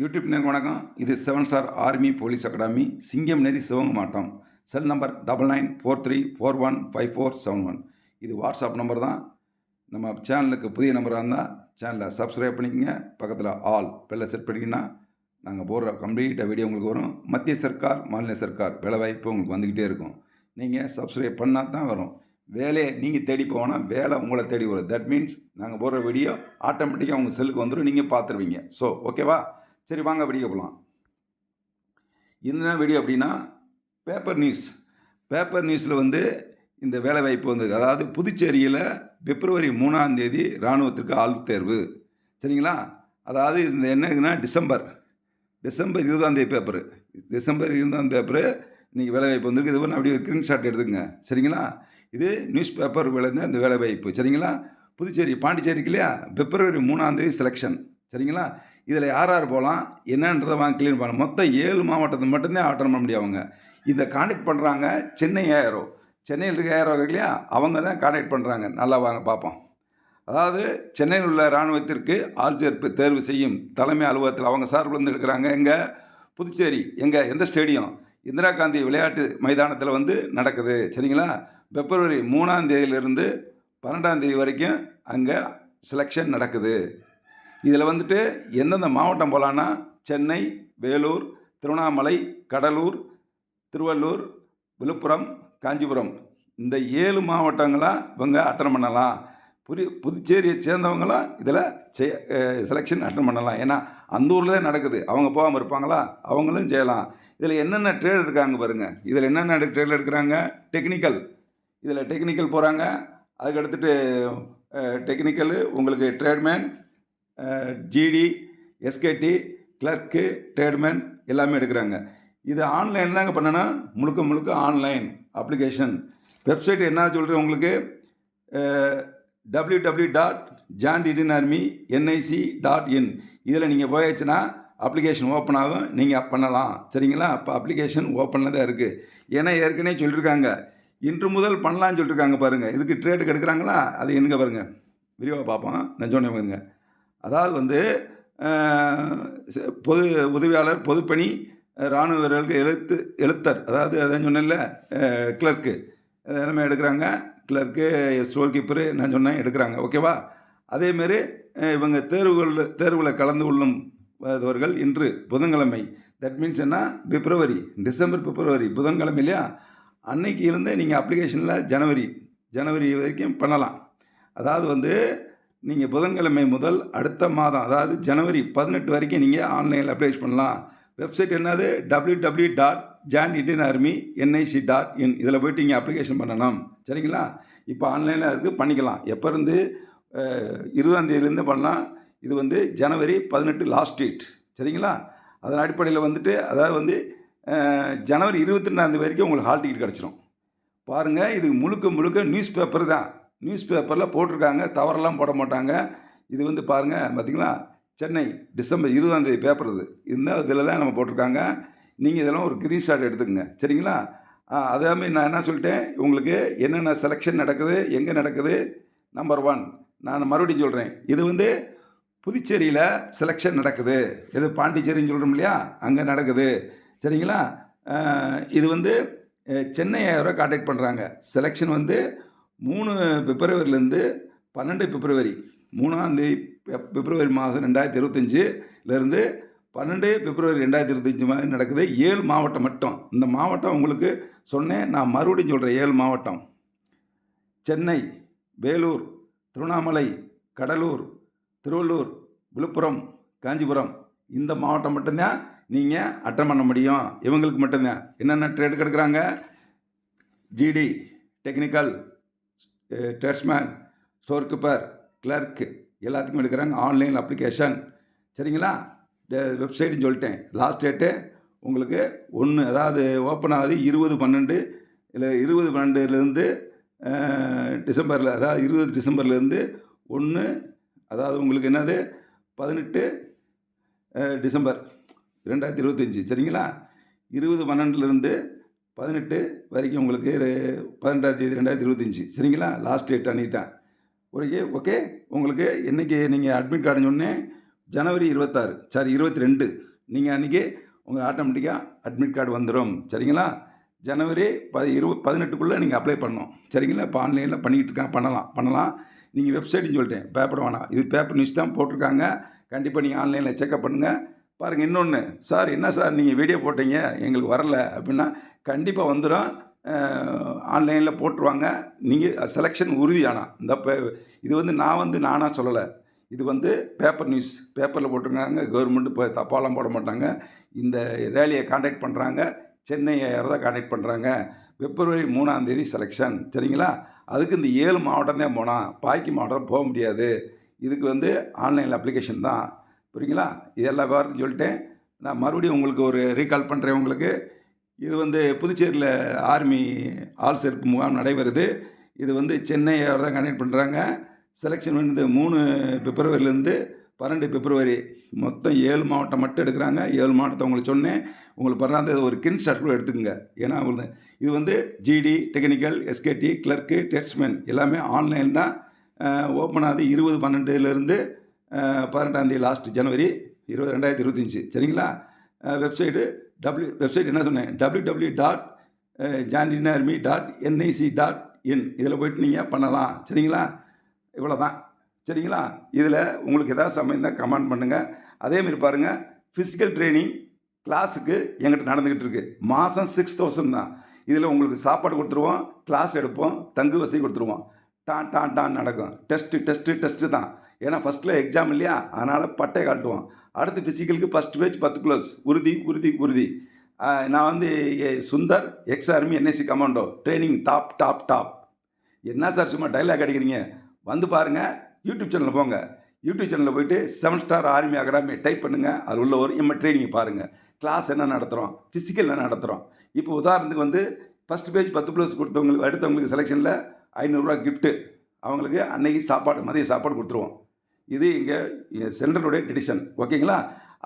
YouTube நேர் வணக்கம். இது seven star army police academy. சிங்கம் நெறி சிவங்க மாட்டோம். Cell number double nine four three four one five four seven one. இது வாட்ஸ்அப் நம்பர் தான். நம்ம சேனலுக்கு புதிய நம்பராக இருந்தால் சேனலை சப்ஸ்கிரைப் பண்ணிக்கங்க. பக்கத்தில் ஆல் பெல்லை செட் பண்ணிங்கன்னா நாங்கள் போடுற கம்ப்ளீட்டாக வீடியோ உங்களுக்கு வரும். மத்திய சர்க்கார் மாநில சர்க்கார் வேலைவாய்ப்பு உங்களுக்கு வந்துக்கிட்டே இருக்கும். நீங்கள் சப்ஸ்கிரைப் பண்ணால் தான் வரும். வேலையை நீங்கள் தேடி போனால் வேலை உங்களை தேடி வரும். தட் மீன்ஸ் நாங்கள் போடுற வீடியோ ஆட்டோமேட்டிக்காக உங்கள் செல்லுக்கு வந்துடும் நீங்கள் பார்த்துருவீங்க. ஸோ ஓகேவா சரி வாங்க வீடியோ போகலாம் என்ன வெடி அப்படின்னா பேப்பர் நியூஸ் பேப்பர் நியூஸில் வந்து இந்த வேலைவாய்ப்பு வந்து அதாவது புதுச்சேரியில் பிப்ரவரி மூணாம் தேதி இராணுவத்திற்கு ஆள் தேர்வு. சரிங்களா? அதாவது இந்த என்னதுன்னா டிசம்பர். டிசம்பர் இருபதாம் தேதி பேப்பரு டிசம்பர் இருபதாம் பேப்பரு இன்றைக்கி வேலைவாய்ப்பு வந்திருக்கு. இது ஒன்று அப்படியே ஸ்க்ரீன்ஷாட் எடுத்துங்க சரிங்களா? இது நியூஸ் பேப்பர் விளைந்த இந்த வேலைவாய்ப்பு சரிங்களா? புதுச்சேரி பாண்டிச்சேரிக்கு இல்லையா? பிப்ரவரி மூணாந்தேதி செலெக்ஷன் சரிங்களா? இதில் யார் யார் போகலாம் என்னன்றதை வாங்க கிளீன் பண்ண. மொத்தம் ஏழு மாவட்டத்தை மட்டும்தான் அட்டன் பண்ண முடியும் அவங்க. இதை காண்டக்ட் பண்ணுறாங்க சென்னை ஏரோ சென்னையில் இருக்க ஏரோ இல்லையா? அவங்க தான் காண்டக்ட் பண்ணுறாங்க நல்லா வாங்க பார்ப்போம். அதாவது சென்னையில் உள்ள இராணுவத்திற்கு ஆள் சேர்ப்பு தேர்வு செய்யும் தலைமை அலுவலகத்தில் அவங்க சார்பில் இருந்து எடுக்கிறாங்க. எங்கே? புதுச்சேரி. எங்கே? எந்த ஸ்டேடியம்? இந்திரா காந்தி விளையாட்டு மைதானத்தில் வந்து நடக்குது. சரிங்களா? பிப்ரவரி மூணாம் தேதியிலிருந்து பன்னெண்டாம் தேதி வரைக்கும் அங்கே செலெக்ஷன் நடக்குது. இதில் வந்துட்டு எந்தெந்த மாவட்டம் போகலான்னா சென்னை வேலூர் திருவண்ணாமலை கடலூர் திருவள்ளூர் விழுப்புரம் காஞ்சிபுரம். இந்த ஏழு மாவட்டங்களாக இவங்க அட்டன் பண்ணலாம். புரி புதுச்சேரியை சேர்ந்தவங்களாம் இதில் செலெக்ஷன் அட்டன் பண்ணலாம். ஏன்னா அந்த ஊரில் தான் நடக்குது. அவங்க போகாமல் இருப்பாங்களா? அவங்களும் செய்யலாம். இதில் என்னென்ன ட்ரேட் இருக்காங்க பாருங்கள் இதில் என்னென்ன ட்ரேட் எடுக்கிறாங்க? டெக்னிக்கல் இதில் டெக்னிக்கல் போகிறாங்க அதுக்கு அடுத்துட்டு டெக்னிக்கல் உங்களுக்கு tradesman GD SKT clerk tradesman எல்லாமே எடுக்கிறாங்க. இது ஆன்லைன் தாங்க பண்ணணும் முழுக்க முழுக்க ஆன்லைன் அப்ளிகேஷன். வெப்சைட் என்ன சொல்கிறேன் உங்களுக்கு? W W dot join Indian army NIC dot in இதில் நீங்கள் போயாச்சுன்னா அப்ளிகேஷன் ஓப்பன் ஆகும். நீங்கள் பண்ணலாம். சரிங்களா? அப்போ அப்ளிகேஷன் ஓப்பனில் தான் இருக்குது ஏன்னா ஏற்கனவே சொல்லியிருக்காங்க இன்று முதல் பண்ணலான்னு சொல்லியிருக்காங்க பாருங்கள் இதுக்கு ட்ரேட்டுக்கு எடுக்கிறாங்களா? அது எங்கே பாருங்கள் விரிவாக பார்ப்போம். நான் சொன்னேன் அதாவது வந்து பொது உதவியாளர் பொதுப்பணி இராணுவ வீரர்களுக்கு எழுத்து எழுத்தர் அதாவது அதான் சொன்னேன்ல கிளர்க்கு. எல்லாமே எடுக்கிறாங்க. கிளர்க்கு ஸ்டோர் கீப்பரு நான் சொன்னேன் எடுக்கிறாங்க. ஓகேவா அதேமாரி இவங்க தேர்வுகள் தேர்வில் கலந்து கொள்ளும் வருவர்கள் இன்று புதன்கிழமை. தட் மீன்ஸ் என்ன? February December February. புதன்கிழமை இல்லையா? அன்னைக்கு இருந்து நீங்கள் அப்ளிகேஷனில் ஜனவரி ஜனவரி வரைக்கும் பண்ணலாம். அதாவது வந்து நீங்கள் புதன்கிழமை முதல் அடுத்த மாதம் அதாவது ஜனவரி பதினெட்டு வரைக்கும் நீங்கள் ஆன்லைனில் அப்ளை பண்ணலாம். வெப்சைட் என்னது? W W dot join Indian army NIC dot in இதில் போய்ட்டு நீங்கள் அப்ளிகேஷன் பண்ணணும் சரிங்களா? இப்போ ஆன்லைனில் இருக்குது பண்ணிக்கலாம். எப்போ இருந்து? இருபதாந்தேதியிலேருந்து பண்ணலாம். இது வந்து ஜனவரி பதினெட்டு லாஸ்ட் டேட் சரிங்களா? அதன் அடிப்படையில் வந்துட்டு அதாவது வந்து ஜனவரி இருபத்தி ரெண்டாந்தேதி வரைக்கும் உங்களுக்கு ஹால் டிக்கெட் கிடச்சிரும். பாருங்கள் இது முழுக்க முழுக்க நியூஸ் பேப்பர் தான். நியூஸ் பேப்பரில் போட்டிருக்காங்க தவறெல்லாம் போட மாட்டாங்க. இது வந்து பாருங்கள் பார்த்தீங்களா? சென்னை டிசம்பர் இருபதாந்தேதி பேப்பர் இது. இந்த இதில் தான் நம்ம போட்டிருக்காங்க. நீங்கள் இதெல்லாம் ஒரு ஸ்க்ரீன்ஷாட் எடுத்துக்கோங்க. சரிங்களா? அதே மாதிரி நான் என்ன சொல்லிட்டேன்? உங்களுக்கு என்னென்ன செலெக்ஷன் நடக்குது எங்கே நடக்குது? நம்பர் ஒன் நான் மறுபடியும் சொல்கிறேன் இது வந்து புதுச்சேரியில் செலெக்ஷன் நடக்குது. இது பாண்டிச்சேரின்னு சொல்கிறோம் இல்லையா? அங்கே நடக்குது. சரிங்களா? இது வந்து சென்னை யாரோ காண்டாக்ட் பண்ணுறாங்க செலெக்ஷன் வந்து மூணு பிப்ரவரிலேருந்து பன்னெண்டு பிப்ரவரி மூணாந்தேதி பிப்ரவரி மாதம் ரெண்டாயிரத்தி இருபத்தஞ்சிலேருந்து பன்னெண்டு பிப்ரவரி ரெண்டாயிரத்தி இருபத்தஞ்சி மாதிரி நடக்குது. ஏழு மாவட்டம் மட்டும். இந்த மாவட்டம் உங்களுக்கு சொன்னேன். நான் மறுபடியும் சொல்கிறேன் ஏழு மாவட்டம். சென்னை வேலூர் திருவண்ணாமலை கடலூர் திருவள்ளூர் விழுப்புரம் காஞ்சிபுரம். இந்த மாவட்டம் மட்டும்தான் நீங்கள் அட்டன் பண்ண முடியும். இவங்களுக்கு மட்டும்தான். என்னென்ன trade கெடுக்கிறாங்க? GD technical tradesman store keeper clerk எல்லாத்துக்கும் எடுக்கிறாங்க. Online application. சரிங்களா? வெப்சைட்டுன்னு சொல்லிட்டேன். லாஸ்ட் டேட்டு உங்களுக்கு ஒன்று அதாவது ஓப்பன் ஆகுது இருபது பன்னெண்டு இல்லை இருபது பன்னெண்டுலேருந்து டிசம்பரில் அதாவது இருபது டிசம்பர்லேருந்து ஒன்று அதாவது உங்களுக்கு என்னது? பதினெட்டு டிசம்பர் ரெண்டாயிரத்தி இருபத்தஞ்சி. சரிங்களா? இருபது பன்னெண்டுலேருந்து பதினெட்டு வரைக்கும் உங்களுக்கு ரெ- பதினெட்டாம் தேதி ரெண்டாயிரத்தி இருபத்தஞ்சி. சரிங்களா? லாஸ்ட் டேட் அன்றைக்கி தான் ஓகே ஓகே உங்களுக்கு என்றைக்கு நீங்கள் அட்மிட் கார்டு சொன்னேன் ஜனவரி இருபத்தாறு. சாரி இருபத்தி ரெண்டு. நீங்கள் அன்றைக்கி உங்கள் ஆட்டோமேட்டிக்காக அட்மிட் கார்டு வந்துடும் சரிங்களா? ஜனவரி பதி இரு பதினெட்டுக்குள்ளே நீங்கள் அப்ளை பண்ணணும். சரிங்களா? இப்போ ஆன்லைனில் பண்ணிக்கிட்டு இருக்கேன் பண்ணலாம். பண்ணலாம். நீங்கள் வெப்சைட்னு சொல்லிட்டேன். பேப்பர் வேணாம். இது பேப்பர் நியூஸ் தான் போட்டிருக்காங்க. கண்டிப்பாக நீங்கள் ஆன்லைனில் செக்அப் பண்ணுங்கள் பாருங்கள் இன்னொன்று சார் என்ன சார் நீங்கள் வீடியோ போட்டீங்க? எங்களுக்கு வரல. அப்படின்னா கண்டிப்பாக வந்துடும் ஆன்லைனில் போட்டுருவாங்க. நீங்கள் செலெக்ஷன் உறுதியானா இந்த பே இது வந்து நான் வந்து நானாக சொல்லலை. இது வந்து பேப்பர் நியூஸ் பேப்பரில் போட்டிருக்காங்க. கவர்மெண்ட் இப்போ தப்பாலாம் போட மாட்டாங்க. இந்த ரேலியை காண்டாக்ட் பண்ணுறாங்க சென்னை யாரோ தான் காண்டாக்ட் பண்ணுறாங்க பிப்ரவரி மூணாந்தேதி செலெக்ஷன் சரிங்களா? அதுக்கு இந்த ஏழு மாவட்டம் தான் போனால் பாக்கி மாவட்டம் போக முடியாது. இதுக்கு வந்து ஆன்லைனில் அப்ளிகேஷன் தான். புரியுங்களா? இதெல்லாம் விவரத்தையும் சொல்லிட்டேன். நான் மறுபடியும் உங்களுக்கு ஒரு ரீகால் பண்ணுறேன் உங்களுக்கு. இது வந்து புதுச்சேரியில் ஆர்மி ஆள் சேர்ப்பு முகாம் நடைபெறுது. இது வந்து சென்னை தான் கனெக்ட் பண்ணுறாங்க செலெக்ஷன் வந்து மூணு பிப்ரவரிலேருந்து பன்னெண்டு பிப்ரவரி. மொத்தம் ஏழு மாவட்டம் மட்டும் எடுக்கிறாங்க. ஏழு மாவட்டத்தை உங்களுக்கு சொன்னேன். உங்களுக்கு பன்னெண்டாந்தேதி ஒரு கின் சர்டிஃபிகேட் எடுத்துக்கோங்க. ஏன்னா உங்களுக்கு இது வந்து GD technical SKT clerk tradesman எல்லாமே ஆன்லைன் தான். ஓப்பன் ஆகுது. இருபது பன்னெண்டுலேருந்து பதினெட்டாந்தேதி லாஸ்ட் ஜனவரி இருபது ரெண்டாயிரத்தி இருபத்தஞ்சி. சரிங்களா? வெப்சைட்டு டபிள்யூ வெப்சைட் என்ன சொன்னேன்? W W dot join Indian army dot NIC dot in இதில் போயிட்டு நீங்கள் பண்ணலாம். சரிங்களா? இவ்வளோ தான் சரிங்களா? இதில் உங்களுக்கு எதாவது சமயம் தான் கமெண்ட் பண்ணுங்கள் அதேமாரி பாருங்கள் ஃபிசிக்கல் ட்ரைனிங் கிளாஸுக்கு எங்கிட்ட நடந்துக்கிட்டு இருக்குது மாதம் சிக்ஸ் தௌசண்ட் தான். இதில் உங்களுக்கு சாப்பாடு கொடுத்துருவோம் கிளாஸ் எடுப்போம் தங்கு வசதி கொடுத்துருவோம். டான் டான் டான் நடக்கும். டெஸ்ட்டு டெஸ்ட்டு டெஸ்ட்டு தான். ஏன்னா ஃபஸ்ட்டில் எக்ஸாம் இல்லையா? அதனால் பட்டை காட்டுவோம். அடுத்து ஃபிசிக்கலுக்கு ஃபஸ்ட் பேஜ் பத்து ப்ளஸ் உறுதி உறுதி உறுதி. நான் வந்து ஏ, Sundar ex army NSC commando training top top top என்ன சார் சும்மா டைலாக் அடிக்கிறீங்க? வந்து பாருங்கள் யூடியூப் சேனலில் போங்க. யூடியூப் சேனலில் போயிட்டு seven star army academy type பண்ணுங்கள் அது உள்ள ஒரு எம்ம ட்ரைனிங் பாருங்கள் கிளாஸ் என்ன நடத்துகிறோம் ஃபிசிக்கல் என்ன நடத்துகிறோம் இப்போ உதாரணத்துக்கு வந்து ஃபஸ்ட் பேஜ் பத்து ப்ளஸ் கொடுத்தவங்களுக்கு அடுத்தவங்களுக்கு செலெக்ஷனில் ஐநூறுரூவா கிஃப்ட்டு அவங்களுக்கு அன்னைக்கு சாப்பாடு மதிய சாப்பாடு கொடுத்துருவோம். இது இங்கே சென்டருடைய ட்ரெடிஷன் ஓகேங்களா?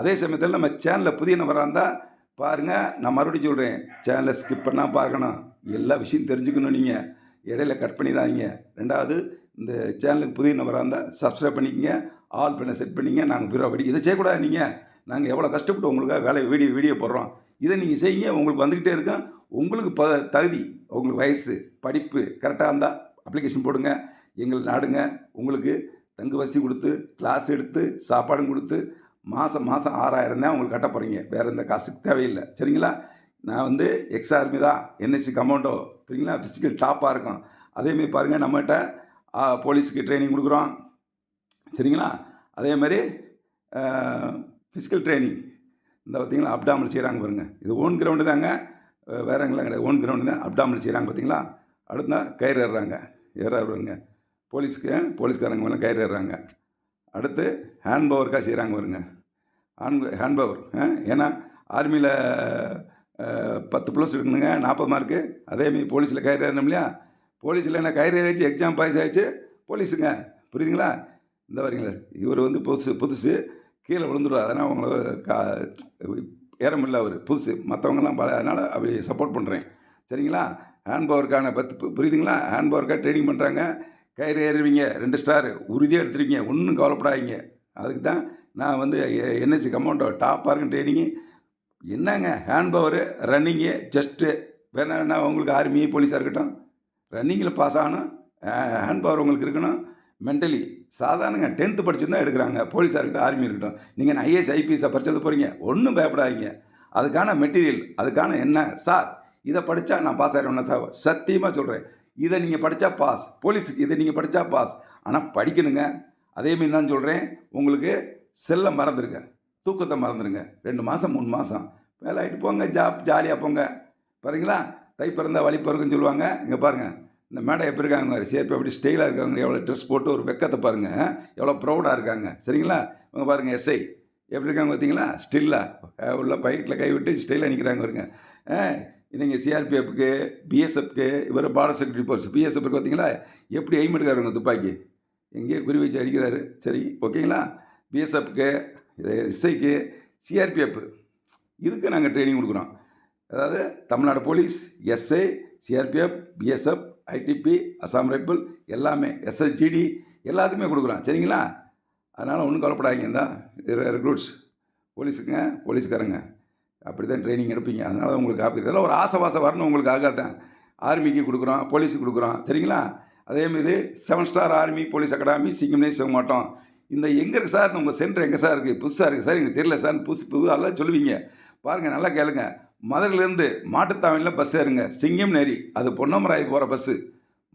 அதே சமயத்தில் நம்ம சேனலில் புதிய நபராக இருந்தால் பாருங்கள் நான் மறுபடியும் சொல்கிறேன் சேனலை ஸ்கிப் பண்ணால் பார்க்கணும். எல்லா விஷயம் தெரிஞ்சுக்கணும் நீங்கள் இடையில கட் பண்ணிடாதீங்க. ரெண்டாவது இந்த சேனலுக்கு புதிய நபராக இருந்தால் சப்ஸ்கிரைப் பண்ணிக்கங்க. ஆல் பண்ண செட் பண்ணிங்க. நாங்கள் பிறப்படி இதை செய்யக்கூடாது நீங்கள் நாங்கள் எவ்வளோ கஷ்டப்பட்டு உங்களுக்காக வேலை வீடியோ வீடியோ போடுறோம். இதை நீங்கள் செய்யுங்க. உங்களுக்கு வந்துக்கிட்டே இருக்கும். உங்களுக்கு ப தகுதி உங்களுக்கு வயசு படிப்பு கரெக்டாக இருந்தால் அப்ளிகேஷன் போடுங்க. எங்களை நாடுங்க உங்களுக்கு தங்கு வசதி கொடுத்து கிளாஸ் எடுத்து சாப்பாடும் கொடுத்து மாதம் மாதம் ஆறாயிரம் தான் உங்களுக்கு கட்ட போகிறீங்க வேறு எந்த காசுக்கு தேவையில்லை. சரிங்களா? நான் வந்து எக்ஸ் ஆர்மி தான். என்எஸ்சி கமாண்டோ சரிங்களா? ஃபிசிக்கல் டாப்பாக இருக்கும். அதேமாரி பாருங்கள் நம்மகிட்ட போலீஸுக்கு ட்ரைனிங் கொடுக்குறோம். சரிங்களா? அதே மாதிரி ஃபிசிக்கல் ட்ரைனிங் இந்த பார்த்தீங்களா அப்டாமல் செய்கிறாங்க பாருங்கள் இது ஓன் கிரவுண்டு தாங்க. அஹ் கிடையாது. ஓன் கிரவுண்டு தான் அப்டாமல் செய்கிறாங்க பார்த்தீங்களா அடுத்தா கயிறு ஏறுறாங்க. ஏறாருங்க போலீஸ்க்கு போலீஸ்காரங்க மேலே கயிறு ஏறுறாங்க. அடுத்து ஹேண்ட் பவருக்காக செய்கிறாங்க வருங்க ஹேண்ட் ஹேண்ட் பவர் ஏன்னா ஆர்மியில் பத்து ப்ளஸ் இருக்கணுங்க நாற்பது மார்க்கு அதேமாரி போலீஸில் கயிறு ஏறணும் இல்லையா? போலீஸில் என்ன கயிறு ஏறிச்சு எக்ஸாம் பாஸ் ஆகிடுச்சு போலீஸுங்க. புரியுதுங்களா? இந்த வரீங்களா இவர் வந்து புதுசு புதுசு கீழே விழுந்துருவார். அதனால் அவங்கள கா ஏறமில்ல அவர். புதுசு. மற்றவங்கலாம் பல அதனால் அப்படி சப்போர்ட் பண்ணுறேன் சரிங்களா? ஹேண்ட் பவருக்கான பத்து பு- புரியுதுங்களா? ஹேண்ட் பவருக்காக ட்ரைனிங் பண்ணுறாங்க கயிறு ஏறுவீங்க. ரெண்டு ஸ்டார் உறுதியாக எடுத்துருவீங்க. ஒன்றும் கவலைப்படாதீங்க. அதுக்கு தான் நான் வந்து என்எஸ்சி கம்பவுண்டோ டாப்பாக இருக்கும் ட்ரைனிங்கு என்னங்க? ஹேண்ட் பவரு ரன்னிங்கு ஜஸ்ட்டு வேணா வேணா உங்களுக்கு ஆர்மி போலீஸாக இருக்கட்டும். ரன்னிங்கில் பாஸ் ஆகணும். ஹேண்ட் பவர் உங்களுக்கு இருக்கணும். மென்டலி சாதாரணங்க டென்த்து படிச்சுருந்தா எடுக்கிறாங்க. போலீஸாக இருக்கட்டும். ஆர்மி இருக்கட்டும் நீங்கள் ஐஏஎஸ் ஐபிஎஸ்ஸை படிச்சது போகிறீங்க ஒன்றும் பயப்படாதீங்க. அதுக்கான மெட்டீரியல் அதுக்கான என்ன? சார் இதை படித்தா நான் பாஸ் ஆகிடுவேன் சார் சத்தியமாக சொல்கிறேன் இதை நீங்கள் படித்தா பாஸ் போலீஸுக்கு இதை நீங்கள் படித்தா பாஸ் ஆனால் படிக்கணுங்க. அதேமாரி தான் சொல்கிறேன் உங்களுக்கு செல்லை மறந்துடுங்க தூக்கத்தை மறந்துடுங்க ரெண்டு மாதம் மூணு மாதம் வேலை ஆகிட்டு போங்க. ஜாப் ஜாலியாக போங்க. பாருங்களா தை பிறந்தால் வழி பிறகுன்னு சொல்லுவாங்க. இங்கே பாருங்கள் இந்த மேடம் எப்படி இருக்காங்க மாதிரி சேர்ப்பு எப்படி ஸ்டைலாக இருக்காங்க எவ்வளோ ட்ரெஸ் போட்டு ஒரு வெக்கத்தை பாருங்கள் எவ்வளோ ப்ரௌடாக இருக்காங்க. சரிங்களா? இவங்க பாருங்கள் எஸ்ஐ எப்படி இருக்காங்க பார்த்தீங்களா? ஸ்டில்லாக உள்ள பைக்கில் கைவிட்டு ஸ்டைலாக நிற்கிறாங்க பாருங்க. நீங்கள் சிஆர்பிஎஃப்க்கு பிஎஸ்எஃப்க்கு இவர் பார்டர் செக்யூரிட்டி போர்ஸ் பிஎஸ்எஃப்க்கு பார்த்தீங்களா? எப்படி எய்ம் எடுக்காருங்க துப்பாக்கி? எங்கேயோ குறி வச்சு அடிக்கிறாரு. சரி ஓகேங்களா? பிஎஸ்எஃப்க்கு எஸ்ஐக்கு சிஆர்பிஎஃப் இதுக்கு நாங்கள் ட்ரைனிங் கொடுக்குறோம். அதாவது Tamil Nadu police SI CRPF BSF ITBP Assam rifle எல்லாமே எஸ்எஸ்ஜிடி எல்லாத்துக்குமே கொடுக்குறோம் சரிங்களா? அதனால் ஒன்றும் கவலைப்படாதீங்க இந்தா ரெக்ரூட்ஸ். போலீஸுங்க போலீஸ்காரங்க. அப்படி தான் ட்ரைனிங் எடுப்பீங்க. அதனால் உங்களுக்கு காப்பி இதெல்லாம் ஒரு ஆசை வாசம் வரணும் உங்களுக்காக தான் ஆர்மிக்கு கொடுக்குறோம் போலீஸுக்கு கொடுக்குறோம். சரிங்களா? அதேமாரி seven star army police academy சிங்கம்னே செய்ய மாட்டோம். இந்த எங்கே இருக்குது சார்? உங்கள் சென்டர் எங்கே சார் இருக்குது புதுசாக இருக்குது சார்? எனக்கு தெரியல சார். புதுசு புது அதெல்லாம் சொல்லுவீங்க. பாருங்கள் நல்லா கேளுங்கள் மதுரையிலேருந்து மாட்டுத்தாவணியில் பஸ் ஏறுங்க. சிங்கம் நேரி அது பொன்னமராய் போகிற பஸ்ஸு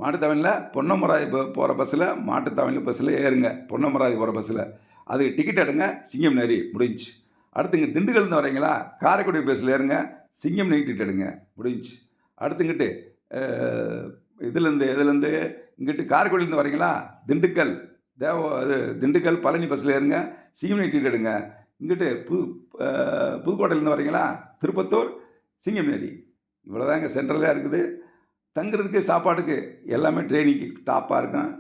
மாட்டுத்தாவணியில் பொன்னமராய் போகிற பஸ்ஸில் மாட்டுத்தாவணியில் பஸ்ஸில் ஏறுங்க. பொன்னமராய் போகிற பஸ்ஸில் அதுக்கு டிக்கெட் எடுங்க. சிங்கம் நேரி முடிஞ்சு அடுத்து இங்கே திண்டுக்கல்லேருந்து வரீங்களா காரைக்குடி பஸ்ஸில் ஏறுங்க. சிங்கம் நேரி டிக்கெட் எடுங்க. முடிஞ்சு அடுத்துங்கிட்டு இதுலேருந்து இதுலேருந்து இங்கிட்டு காரைக்குடியிலேருந்து வரீங்களா திண்டுக்கல். தேவ அது திண்டுக்கல் பழனி பஸ்ஸில் ஏறுங்க. சிங்கம் நேரி டிக்கெட் எடுங்க. இங்கிட்டு புது புதுக்கோட்டையிலேருந்து வரீங்களா? திருப்பத்தூர் சிங்கமேரி. இவ்வளோதாங்க சென்ட்ரலாக இருக்குது. தங்குறதுக்கு சாப்பாட்டுக்கு எல்லாமே ட்ரைனிங்க்கு டாப்பாக இருக்கும்.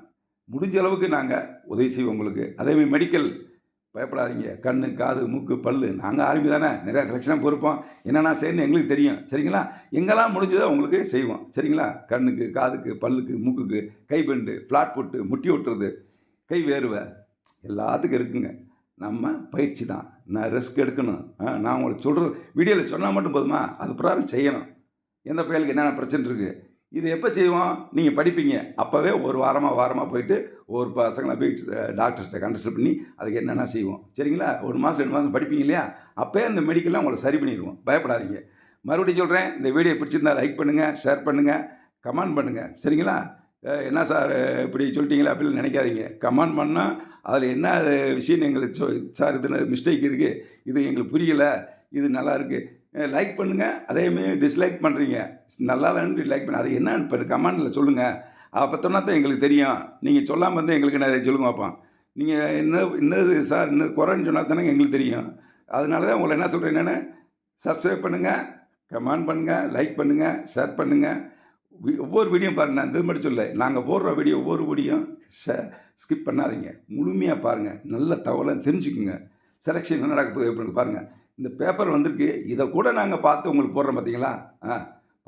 முடிஞ்ச அளவுக்கு நாங்கள் உதவி செய்வோம் உங்களுக்கு. அதேமாதிரி மெடிக்கல் பயப்படாதீங்க. கண்ணு காது மூக்கு பல்லு நாங்கள் ஆர்மி தானே. நிறையா செலெக்ஷனாக பொறுப்போம் என்னென்ன செய்யணும் எங்களுக்கு தெரியும். சரிங்களா? எங்கெல்லாம் முடிஞ்சதோ உங்களுக்கு செய்வோம். சரிங்களா? கண்ணுக்கு காதுக்கு பல்லுக்கு மூக்குக்கு கைபெண்டு ஃப்ளாட் போட்டு முட்டி ஓட்டுறது கை வேர்வை எல்லாத்துக்கும் இருக்குங்க. நம்ம பயிற்சி தான். நான் ரிஸ்க் எடுக்கணும். ஆ, நான் உங்களுக்கு சொல்கிறேன் வீடியோவில் சொன்னால் மட்டும் போதுமா? அது பிரகாரம் செய்யணும். எந்த பயலுக்கு என்னென்ன பிரச்சனை இருக்குது இது எப்போ செய்வோம்? நீங்கள் படிப்பீங்க. அப்போவே ஒரு வாரமாக வாரமாக போயிட்டு ஒரு பசங்களை போய் டாக்டர்கிட்ட கன்சல்ட் பண்ணி அதுக்கு என்னென்ன செய்வோம். சரிங்களா? ஒரு மாதம் ரெண்டு மாதம் படிப்பீங்க இல்லையா? அப்போயே இந்த மெடிக்கல்லாம் உங்களை சரி பண்ணிடுவோம். பயப்படாதீங்க. மறுபடியும் சொல்கிறேன் இந்த வீடியோ பிடிச்சிருந்தா லைக் பண்ணுங்கள் ஷேர் பண்ணுங்கள் கமெண்ட் பண்ணுங்கள் சரிங்களா? என்ன சார் இப்படி சொல்லிட்டீங்களா அப்படின்னு நினைக்காதீங்க. கமெண்ட் பண்ணால் அதில் என்ன அது விஷயம் எங்களுக்கு சொ சார் இது மிஸ்டேக் இருக்குது இது எங்களுக்கு புரியலை. இது நல்லா இருக்குது லைக் பண்ணுங்கள் அதேமாரி டிஸ்லைக் பண்ணுறீங்க நல்லா இல்லைன்னு லைக் பண்ண அது என்னன்னு இப்போ கமெண்டில் சொல்லுங்கள் அப்போ தான் எங்களுக்கு தெரியும். நீங்கள் சொல்லாமல் இருந்தால் எங்களுக்கு நிறைய சொல்லுங்க பார்ப்போம் நீங்கள் என்ன என்னது சார் இன்னும் குறைன்னு சொன்னால் தானே எங்களுக்கு தெரியும். அதனால தான் உங்களை என்ன சொல்கிறேன் என்னென்னு சப்ஸ்கிரைப் பண்ணுங்கள் கமெண்ட் பண்ணுங்கள் லைக் பண்ணுங்கள் ஷேர் பண்ணுங்கள் ஒவ்வொரு வீடியோ பாருங்கள் நான் இது மட்டும் சொல்ல நாங்கள் போடுற வீடியோ ஒவ்வொரு வீடியோ ஸ்கிப் பண்ணாதீங்க. முழுமையாக பாருங்கள் நல்ல தகவலை தெரிஞ்சுக்குங்க. செலெக்ஷன் என்ன நடக்க போகுது அப்படின்னு பாருங்கள் இந்த பேப்பர் வந்திருக்கு. இதை கூட நாங்கள் பார்த்து உங்களுக்கு போடுறோம் பார்த்தீங்களா ஆ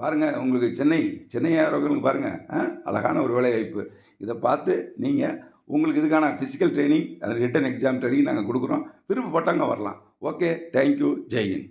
பாருங்கள் உங்களுக்கு சென்னை சென்னை ஆரோக்கியங்களுக்கு பாருங்கள் ஆ அழகான ஒரு வேலைவாய்ப்பு. இதை பார்த்து நீங்கள் உங்களுக்கு இதுக்கான physical training written exam training நாங்கள் கொடுக்குறோம். விருப்பப்பட்டவங்க வரலாம். ஓகே தேங்க்யூ ஜெய்ஹிந்த்